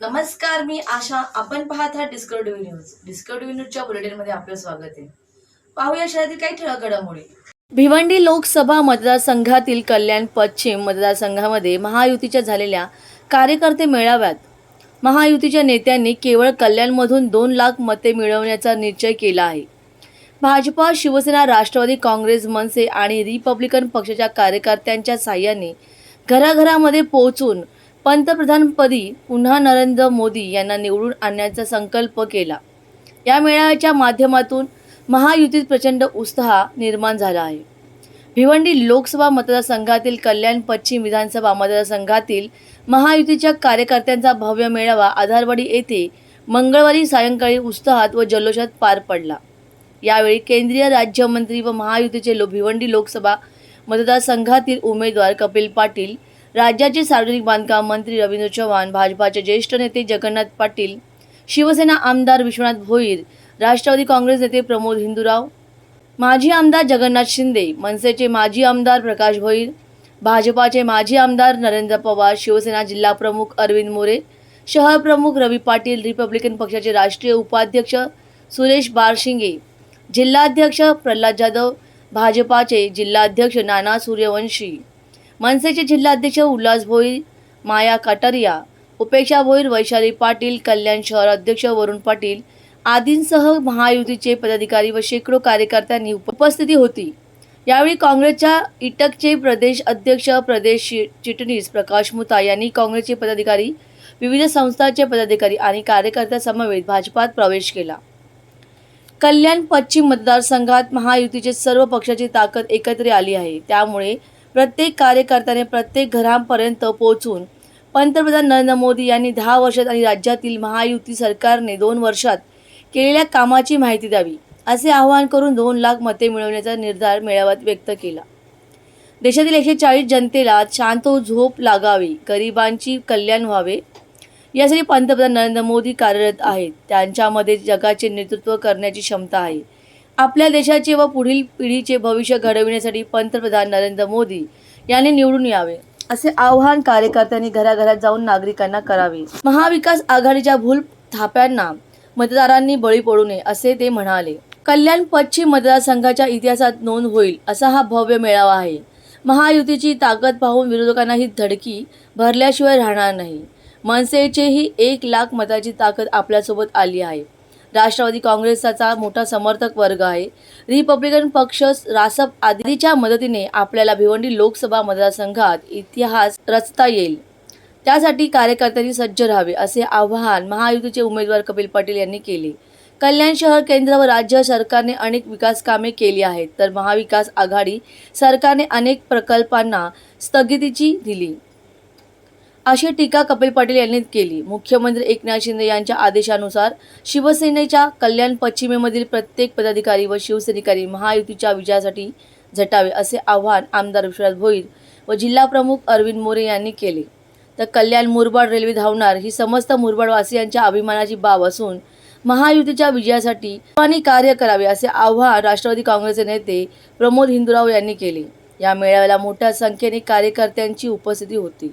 नमस्कार मी आशा. आपण पाहत आहात डिस्कवरी न्यूज डिस्कवरी न्यूजच्या बुलेटिनमध्ये आपलं स्वागत आहे. पाहूया शहरातील काही ठळक घडामोडी. भिवंडी लोकसभा मतदारसंघातील कल्याण पश्चिम मतदारसंघामध्ये महायुतीच्या झालेल्या कार्यकर्ते मेळाव्यात महायुतीच्या नेत्यांनी केवळ कल्याणमधून दोन लाख मते मिळवण्याचा निश्चय केला आहे. भाजपा शिवसेना राष्ट्रवादी काँग्रेस मनसे आणि रिपब्लिकन पक्षाच्या कार्यकर्त्यांच्या साह्याने घराघरामध्ये पोहोचून पंतप्रधानपदी पुन्हा नरेंद्र मोदी यांना निवडून आणण्याचा संकल्प केला. या मेळाव्याच्या माध्यमातून महायुतीत प्रचंड उत्साह निर्माण झाला आहे. भिवंडी लोकसभा मतदारसंघातील कल्याण पश्चिम विधानसभा मतदारसंघातील महायुतीच्या कार्यकर्त्यांचा भव्य मेळावा आधारवाडी येथे मंगळवारी सायंकाळी उत्साहात व जल्लोषात पार पडला. यावेळी केंद्रीय राज्यमंत्री व महायुतीचे लो भिवंडी लोकसभा मतदारसंघातील उमेदवार कपिल पाटील राज्याचे सार्वजनिक बांधकाम मंत्री रवींद्र चव्हाण भाजपाचे ज्येष्ठ नेते जगन्नाथ पाटील शिवसेना आमदार विश्वनाथ भोईर राष्ट्रवादी काँग्रेस नेते प्रमोद हिंदूराव माजी आमदार जगन्नाथ शिंदे मनसेचे माजी आमदार प्रकाश भोईर भाजपाचे माजी आमदार नरेंद्र पवार शिवसेना जिल्हा प्रमुख अरविंद मोरे शहर प्रमुख रवी पाटील रिपब्लिकन पक्षाचे राष्ट्रीय उपाध्यक्ष सुरेश बारशिंगे जिल्हाध्यक्ष प्रल्हाद जाधव भाजपाचे जिल्हाध्यक्ष नाना सूर्यवंशी. मनसेचे जिल्हाध्यक्ष उल्हास भोईर माया काटारिया उपेक्षा भोईर वैशाली पाटील कल्याण शहर अध्यक्ष वरुण पाटील आदींसह महायुतीचे पदाधिकारी व शेकडो कार्यकर्त्यांनी उपस्थिती होती. यावेळी काँग्रेसच्या इटकचे प्रदेश अध्यक्ष प्रदेश चि- चिटणीस प्रकाश मुता यांनी काँग्रेसचे पदाधिकारी विविध संस्थांचे पदाधिकारी आणि कार्यकर्त्यांसमवेत भाजपात प्रवेश केला. कल्याण पश्चिम मतदारसंघात महायुतीचे सर्व पक्षाची ताकद एकत्र आली आहे. त्यामुळे प्रत्येक कार्यकर्त्याने प्रत्येक घरांपर्यंत पोहोचून पंतप्रधान नरेंद्र मोदी यांनी दहा वर्षात आणि राज्यातील महायुती सरकारने दोन वर्षात केलेल्या कामाची माहिती द्यावी असे आवाहन करून दोन लाख मते मिळवण्याचा निर्धार मेळाव्यात व्यक्त केला. देशातील एकशे चाळीस जनतेला शांत झोप लागावी गरिबांची कल्याण व्हावे यासाठी पंतप्रधान नरेंद्र मोदी कार्यरत आहेत. त्यांच्यामध्ये जगाचे नेतृत्व करण्याची क्षमता आहे. आपल्या देशाचे व पुढील पिढीचे भविष्य घडविण्यासाठी पंतप्रधान नरेंद्र मोदी यांनी निवडून यावे असे आव्हान कार्यकर्त्यांनी घराघरात जाऊन नागरिकांना करावे. महाविकास आघाडीच्या भूल थाप्यांना मतदारांनी बळी पडू नये असे ते म्हणाले. कल्याण पश्चिम मतदारसंघाच्या इतिहासात नोंद होईल असा हा भव्य मेळावा आहे. महायुतीची ताकद पाहून विरोधकांना ही धडकी भरल्याशिवाय राहणार नाही. मनसेचेही एक लाख मताची ताकद आपल्यासोबत आली आहे. राष्ट्रवादी काँग्रेसचा मोठा समर्थक वर्ग आहे. रिपब्लिकन पक्ष रासप आदीच्या मदतीने आपल्याला भिवंडी लोकसभा मतदारसंघात इतिहास रचता येईल. त्यासाठी कार्यकर्त्यांनी सज्ज राहावे असे आवाहन महायुतीचे उमेदवार कपिल पाटील यांनी केले. कल्याण शहर केंद्र व राज्य सरकारने अनेक विकास कामे केली आहेत तर महाविकास आघाडी सरकारने अनेक प्रकल्पांना स्थगितीची दिली. अशी टीका कपिल पाटील यांनी केली. मुख्यमंत्री एकनाथ शिंदे यांच्या आदेशानुसार शिवसेनेच्या कल्याण पश्चिमेमधील प्रत्येक पदाधिकारी व शिवसैनिकांनी महायुतीच्या विजयासाठी झटावे असे आवाहन आमदार विश्वनाथ भोईर व जिल्हा प्रमुख अरविंद मोरे यांनी केले. तर कल्याण मुरबाड रेल्वे धावणार ही समस्त मुरबाडवासियांच्या अभिमानाची बाब असून महायुतीच्या विजयासाठी सर्वांनी कार्य करावे असे आव्हान राष्ट्रवादी काँग्रेसचे नेते प्रमोद हिंदूराव यांनी केले. या मेळाव्याला मोठ्या संख्येने कार्यकर्त्यांची उपस्थिती होती.